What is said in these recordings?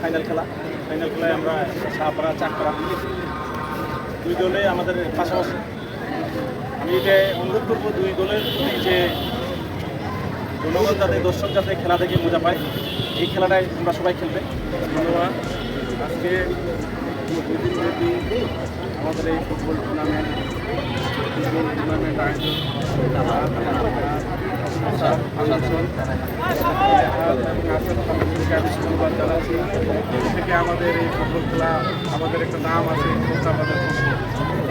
Final খেলা। Final খেলায় আমরা সাহাপাড়া চাকপাড়া দুই দলে আমাদের পাশাপাশি। আমি এটা অনুরোধ করব দুই দলের প্রতি যে জনগণ যাতে দর্শক যাতে খেলা থেকে মজা পায়, এই খেলাটাই তোমরা সবাই খেলবে। ধন্যবাদ। আজকে আমাদের এই ফুটবল টুর্নামেন্ট ফুটবল টুর্নামেন্ট আয়োজন। থেকে আমাদের এই ফুটবল খেলা আমাদের একটা নাম আছে আমাদের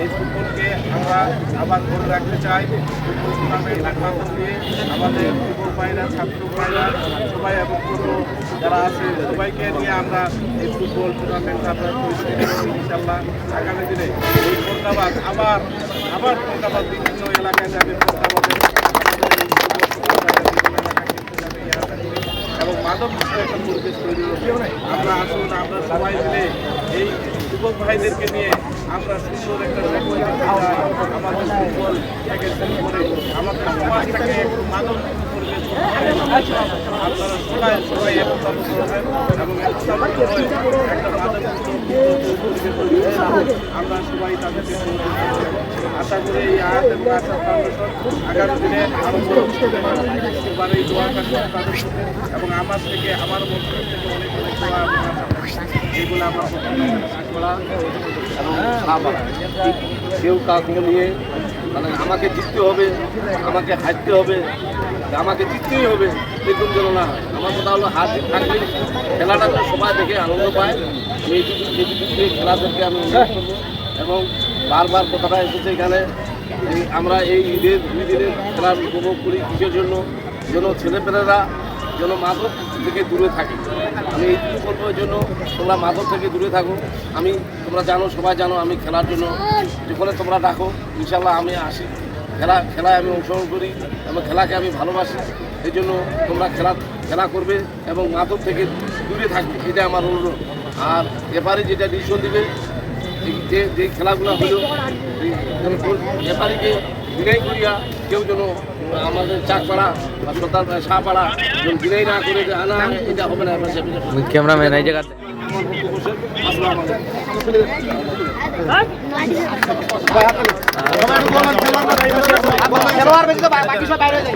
এই ফুটবলকে আমরা আবার ধরে রাখতে চাই ফুটবল টুর্নামেন্টের মাধ্যম দিয়ে আমাদের ফুটবল পায়রা ছাত্র পায়রা সবাই এবং ছোট যারা আছে সবাইকে নিয়ে আমরা এই ফুটবল টুর্নামেন্ট আমরা ইনশাল্লাহ আগামী দিনে এই ফোরকাবাদ আবার আবার ফোরকাবাদ বিভিন্ন এলাকায় যাবে একটা পরিবেশ তৈরি আমরা আসুন, আমরা সবাই মিলে এই যুবক ভাইদেরকে নিয়ে আমরা সুন্দর একটা আমাদের ফুটবল করে। আপনারা সবাই সবাই একত্রিত করবেন এবং একটা মাদক আমরা সবাই তাদেরকে। আশা করি এই আগামী দিনে আরও বড় এই এবং আমার থেকে, আমার মন্ত্রী থেকে অনেক অনেক আমার করা কেউ কাউকে নিয়ে মানে আমাকে জিততে হবে, আমাকে হারতে হবে, আমাকে জিততেই হবে, এরকম যেন না হয়। আমার কথা হলো হার জিত থাকলে খেলাটা সবাই দেখে আনন্দ পায়। এইটুকু খেলা দেখে আমি এবং বারবার কথাটা এসেছে এখানে। আমরা এই ঈদের, দুই দিনের খেলা উপভোগ করি কিসের জন্য। যেন ছেলেপেলেরা যেন মাদক থেকে দূরে থাকে। আমি এইটুকু বলব জন্য তোমরা মাদক থেকে দূরে থাকো। আমি, তোমরা জানো, সবাই জানো, আমি খেলার জন্য যেখানে তোমরা ডাকো ইনশাল্লাহ আমি আসি। খেলা, খেলায় আমি অংশগ্রহণ করি এবং খেলাকে আমি ভালোবাসি। এই জন্য তোমরা খেলা খেলা করবে এবং মাদক থেকে দূরে থাকবে। এটা আমার অনুরোধ। আর এবারে যেটা ডিসিশন দিবে যে যে খেলাগুলো হলো নেপালিকে বিদায় করিয়া কেউ যেন আমাদের চাকপাড়া বা সন্তান শাহপাড়া বিদায় না করে আনা এটা হবে না ক্যামেরাম্যান এই জায়গাতে। খেলোয়াড় বাকি সব বাইরে যায়।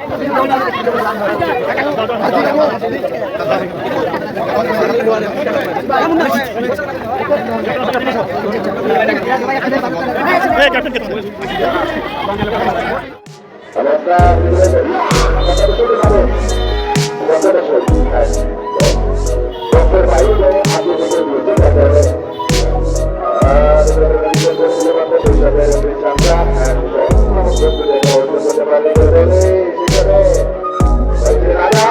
Gracias. Yeah. you.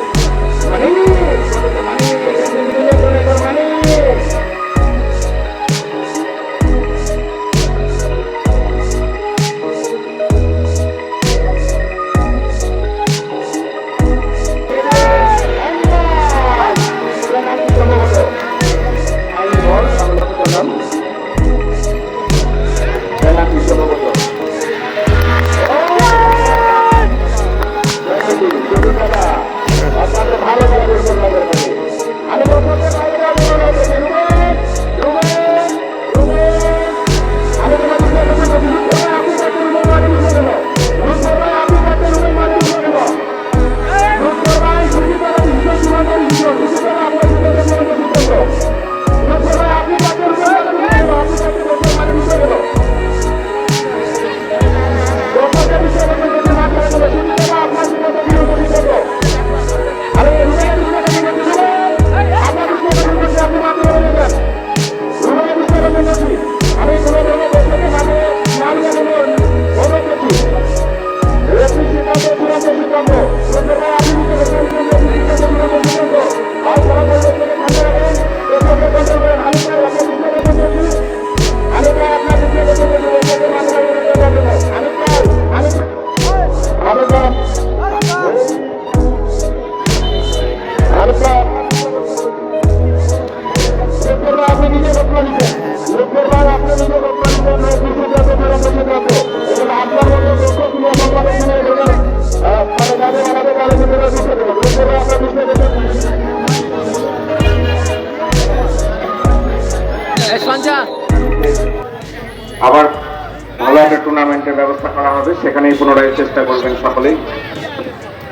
হবে সেখানেই পুনরায় চেষ্টা করবেন সকলেই।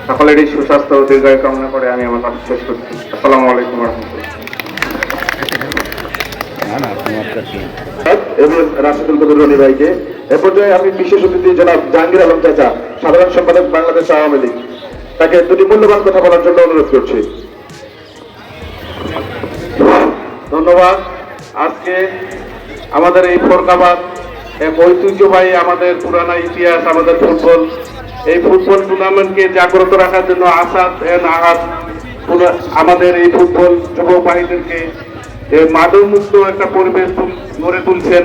সকলেরই সুস্বাস্থ্য ও দীর্ঘায়ু কামনা করে আমি আমার কথা শেষ করছি। আসসালামু আলাইকুম এবং রাশিদুল কবির রনি ভাইকে। এ পর্যায়ে আমি বিশেষ অতিথি জাহাঙ্গীর আলম চাচা, সাধারণ সম্পাদক বাংলাদেশ আওয়ামী লীগ। তাকে দুটি মূল্যবান কথা বলার জন্য অনুরোধ করছি। ধন্যবাদ। আজকে আমাদের এই ফোরকাবাদ ঐতিহ্যবাহী আমাদের পুরানা ইতিহাস, আমাদের ফুটবল। এই ফুটবল টুর্নামেন্টকে জাগ্রত রাখার জন্য আসাদ এন্ড আহাদ আমাদের এই ফুটবল যুব বাহিনীদেরকে মাদক মুক্ত একটা পরিবেশ গড়ে তুলছেন।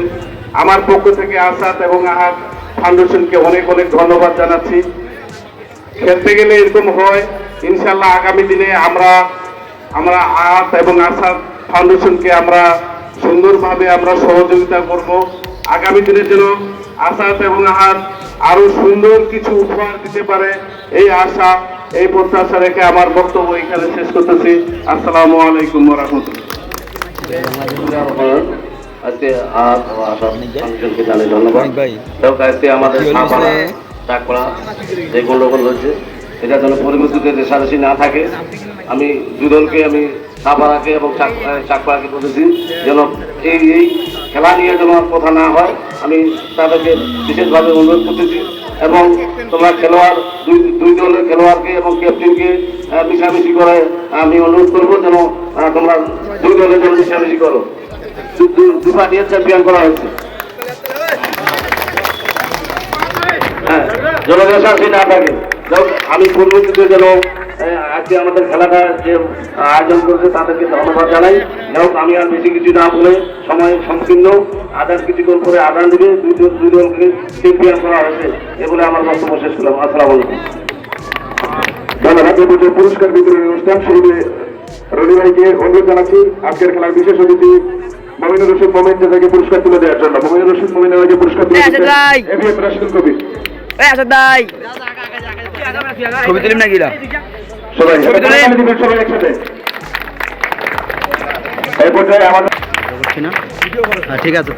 আমার পক্ষ থেকে আসাদ এবং আহাদ ফাউন্ডেশনকে অনেক অনেক ধন্যবাদ জানাচ্ছি। খেলতে গেলে এরকম হয় ইনশাল্লাহ আগামী দিনে আমরা আমরা আয়াত এবং আসাদ ফাউন্ডেশনকে আমরা সুন্দরভাবে আমরা সহযোগিতা করব। আগামী দিনে যেন আসাদ এবং আহাত আরও সুন্দর কিছু উপহার দিতে পারে। এই আশা এই প্রত্যাশা রেখে আমার বক্তব্য এখানে শেষ করতেছি। আসসালামু আলাইকুম রহমতুল্লাহ আজকে ধন্যবাদ। এবং আজকে আমাদের সাপাড়া চাকপাড়া যে গন্ডগোল হচ্ছে এটা যেন পরিমিতিতে রেশারেশি না থাকে আমি দুদলকে আমি সাপাড়াকে এবং চাক- আহ, চাকপাড়াকে বলেছি যেন এই এই খেলা নিয়ে যেন কথা না হয় আমি তাদেরকে বিশেষভাবে অনুরোধ করতেছি। এবং তোমরা খেলোয়াড় দুই দুই দলের খেলোয়াড়কে এবং ক্যাপ্টেনকে মিশামিশি করে আমি অনুরোধ করব যেন তোমরা দুই দলের জন্য মিশামিশি করো। দু- দু- দু চ্যাম্পিয়ন করা হয়েছে। হ্যাঁ জনদেশাসী না থাকে। আমি পূর্ববর্তীতে যেন আজকে আমাদের খেলাটা যে আয়োজন করেছে তাদেরকে ধন্যবাদ জানাই। যাই আমি আর বেশি কিছু না বলে সময় সংকীর্ণ আদার কিছুক্ষণ করে আদান দিবে। দুই দল দুই দলকে চ্যাম্পিয়ন করা হয়েছে এ বলে আমার বক্তব্য শেষ করলাম। আসসালামু আলাইকুম। ধন্যবাদ। পর্যায়ে পুরস্কার বিতরণী অনুষ্ঠান শুরুতে রনি ভাইকে অনুরোধ জানাচ্ছি আজকের খেলার বিশেষ অতিথি মমিনুর রশিদ মোমিন চাচাকে পুরস্কার তুলে দেওয়ার জন্য। মমিনুর রশিদ মোমিনের ভাইকে পুরস্কার তুলে এবিএম রাশিদুল কবির। এই আসাদ ভাই! ছবি তুলিম না গিলা সবাই সবাই একসাথে। এই পর্যায়ে আমাদের হ্যাঁ ঠিক আছে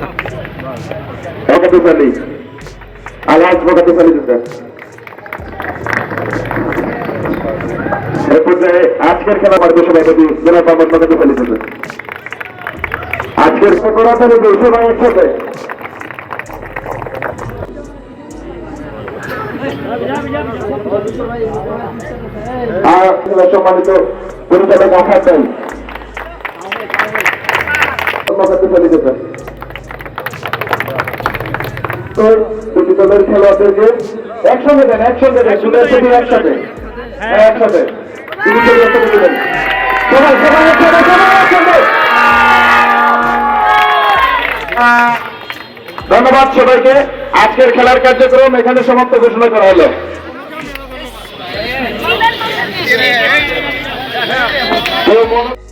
আলহাজ বকাতুস আলী চাচা এই পর্যায়ে আজকের খেলা পারবে সভাপতি জেলা মোহাম্মদ বকাতুস আলী চাচা আজকের করাতালি দিই সবাই একসাথে। আর সম্মানিত পরিচালক চাই দুটি দলের খেলোয়াড়দেরকে একসঙ্গে দেন একসঙ্গে দেন শুধু শুধু একসাথে। একসাথে। দুটি দল একসাথে দেবেন। সবাই সবাই একসাথে সবাই একসাথে। ধন্যবাদ সবাইকে। আজকের খেলার কার্যক্রম এখানে সমাপ্ত ঘোষণা করা হলো। মনো-